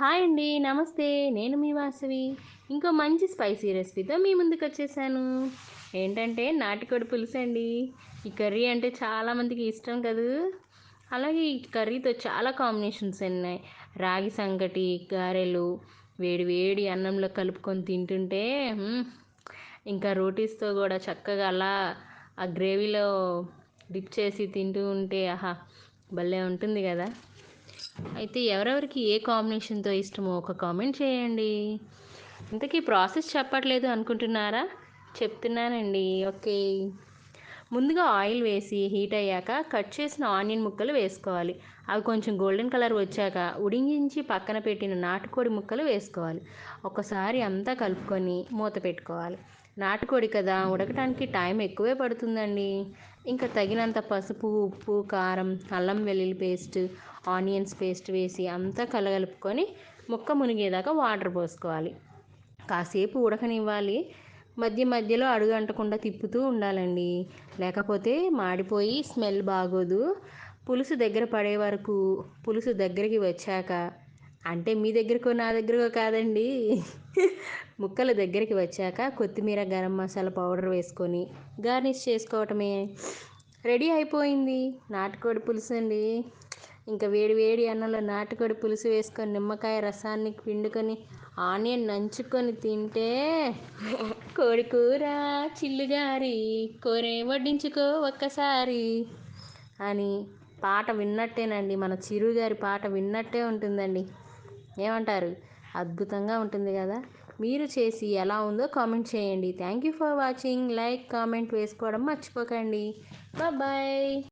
Hi అండి నమస్తే. నేను మీ వాసవి. ఇంకో మంచి స్పైసీ రెసిపీతో మీ ముందుకు వచ్చేసాను. ఏంటంటే నాటికోడి పులుసు అండి. ఈ కర్రీ అంటే చాలామందికి ఇష్టం కదూ? అలాగే ఈ కర్రీతో చాలా కాంబినేషన్స్ ఉన్నాయి. రాగి సంగటి గారెలు వేడి వేడి అన్నంలో కలుపుకొని తింటుంటే ఇంకా రోటీస్తో కూడా చక్కగా అలా ఆ గ్రేవీలో డిప్ చేసి తింటూ ఉంటే ఆహా భలే ఉంటుంది కదా? అయితే ఎవరెవరికి ఏ కాంబినేషన్తో ఇష్టమో ఒక కామెంట్ చేయండి. ఇంతకీ ప్రాసెస్ చెప్పట్లేదు అనుకుంటున్నారా? చెప్తున్నానండి. ఓకే. ముందుగా ఆయిల్ వేసి హీట్ అయ్యాక కట్ చేసిన ఆనియన్ ముక్కలు వేసుకోవాలి. అవి కొంచెం గోల్డెన్ కలర్ వచ్చాక ఉడిగించి పక్కన పెట్టిన నాటుకోడి ముక్కలు వేసుకోవాలి. ఒకసారి అంతా కలుపుకొని మూత పెట్టుకోవాలి. నాటుకోడి కదా ఉడకటానికి టైం ఎక్కువే పడుతుందండి. ఇంకా తగినంత పసుపు ఉప్పు కారం అల్లం వెల్లుల్లి పేస్ట్ ఆనియన్స్ పేస్ట్ వేసి అంతా కలగలుపుకొని ముక్క మునిగేదాకా వాటర్ పోసుకోవాలి. కాసేపు ఉడకనివ్వాలి. మధ్య మధ్యలో అడుగు అంటకుండా తిప్పుతూ ఉండాలండి. లేకపోతే మాడిపోయి స్మెల్ బాగోదు. పులుసు దగ్గర పడే వరకు పులుసు దగ్గరికి వచ్చాక అంటే మీ దగ్గరకో నా దగ్గరకో కాదండి. ముక్కల దగ్గరికి వచ్చాక కొత్తిమీర గరం మసాలా పౌడర్ వేసుకొని గార్నిష్ చేసుకోవటమే. రెడీ అయిపోయింది. నాటుకోడి పులుసు అండి. ఇంకా వేడి వేడి అన్నంలో నాటుకోడి పులుసు వేసుకొని నిమ్మకాయ రసాన్ని పిండుకొని ఆనియన్ నంచుకొని తింటే కోడి కూర చిల్లుగారి కోరే వడ్డించుకో ఒక్కసారి అని పాట విన్నట్టేనండి. మన చిరుగారి పాట విన్నట్టే ఉంటుందండి. ఏమంటారు? అద్భుతంగా ఉంటుంది కదా? మీరు చేసి ఎలా ఉందో కామెంట్ చేయండి. Thank you for watching like comment వేసుకోవడం మర్చిపోకండి. బాయ్